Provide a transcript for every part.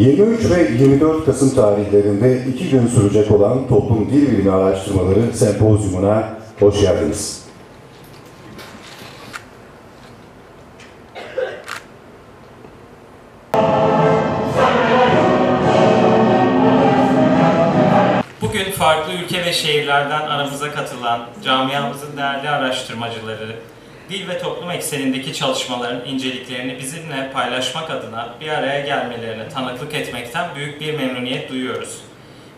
23 ve 24 Kasım tarihlerinde iki gün sürecek olan Toplum Dil Bilimi Araştırmaları Sempozyumuna hoş geldiniz. Bugün farklı ülke ve şehirlerden aramıza katılan camiamızın değerli araştırmacıları, dil ve toplum eksenindeki çalışmaların inceliklerini bizimle paylaşmak adına bir araya gelmelerine tanıklık etmekten büyük bir memnuniyet duyuyoruz.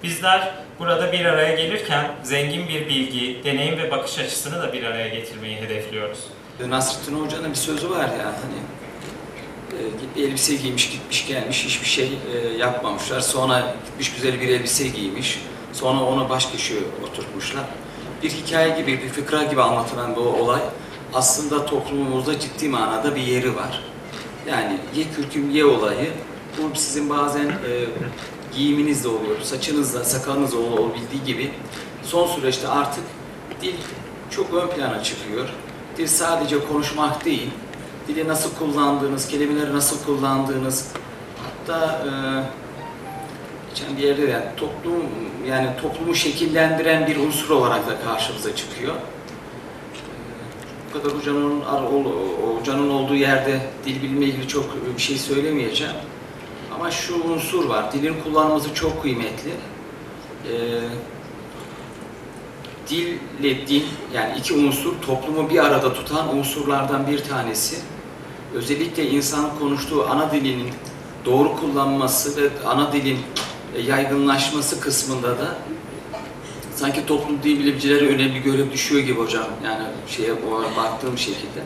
Bizler burada bir araya gelirken zengin bir bilgi, deneyim ve bakış açısını da bir araya getirmeyi hedefliyoruz. Nasrettin Hoca'nın bir sözü var ya hani e, elbise giymiş gitmiş gelmiş hiçbir şey e, yapmamışlar. Sonra gitmiş güzel bir elbise giymiş. Sonra onu baş köşeye oturtmuşlar. Bir hikaye gibi, bir fıkra gibi anlatılan bu olay aslında toplumumuzda ciddi manada bir yeri var. Yani ye kürküm ye olayı bu sizin bazen e, giyiminizde oluyor, saçınızda, sakalınızda ol- olabildiği gibi son süreçte artık dil çok ön plana çıkıyor. Dil sadece konuşmak değil, dili nasıl kullandığınız, kelimeleri nasıl kullandığınız, hatta e, geçen bir yerde de yani toplum yani toplumu şekillendiren bir unsur olarak da karşımıza çıkıyor. Kadar hocanın, hocanın olduğu yerde dil bilme ilgili çok bir şey söylemeyeceğim. Ama şu unsur var, dilin kullanılması çok kıymetli. Ee, dille din, yani iki unsur toplumu bir arada tutan unsurlardan bir tanesi. Özellikle insan konuştuğu ana dilinin doğru kullanması ve ana dilin yaygınlaşması kısmında da sanki toplum dil bilimcileri önemli görev düşüyor gibi hocam. Yani şeye baktığım şekilde.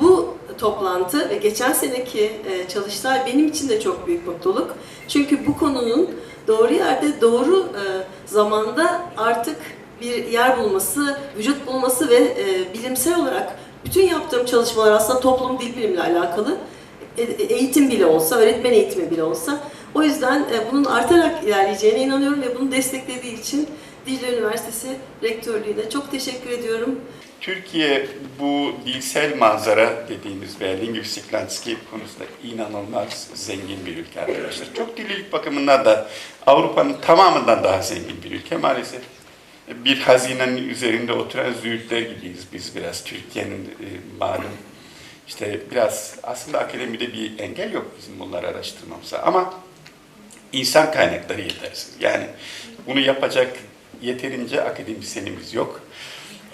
Bu toplantı ve geçen seneki e, çalıştay benim için de çok büyük mutluluk. Çünkü bu konunun doğru yerde, doğru e, zamanda artık bir yer bulması, vücut bulması ve e, bilimsel olarak bütün yaptığım çalışmalar aslında toplum dil bilimle alakalı. Eğitim bile olsa, öğretmen eğitimi bile olsa. O yüzden bunun artarak ilerleyeceğine inanıyorum ve bunu desteklediği için Dicle Üniversitesi Rektörlüğü'ne çok teşekkür ediyorum. Türkiye bu dilsel manzara dediğimiz ve linguistik landscape konusunda inanılmaz zengin bir ülke arkadaşlar. Çok dillilik bakımından da Avrupa'nın tamamından daha zengin bir ülke maalesef. Bir hazinenin üzerinde oturan züğürtler gibiyiz biz biraz Türkiye'nin e, malum. İşte biraz aslında akademide bir engel yok bizim bunları araştırmamıza ama insan kaynakları yetersiz. Yani bunu yapacak yeterince akademisyenimiz yok.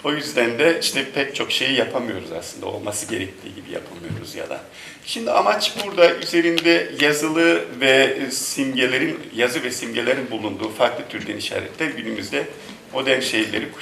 O yüzden de işte pek çok şeyi yapamıyoruz aslında. Olması gerektiği gibi yapamıyoruz ya da. Şimdi amaç burada üzerinde yazılı ve simgelerin, yazı ve simgelerin bulunduğu farklı türden işaretler günümüzde modern şehirleri kuşatıyor.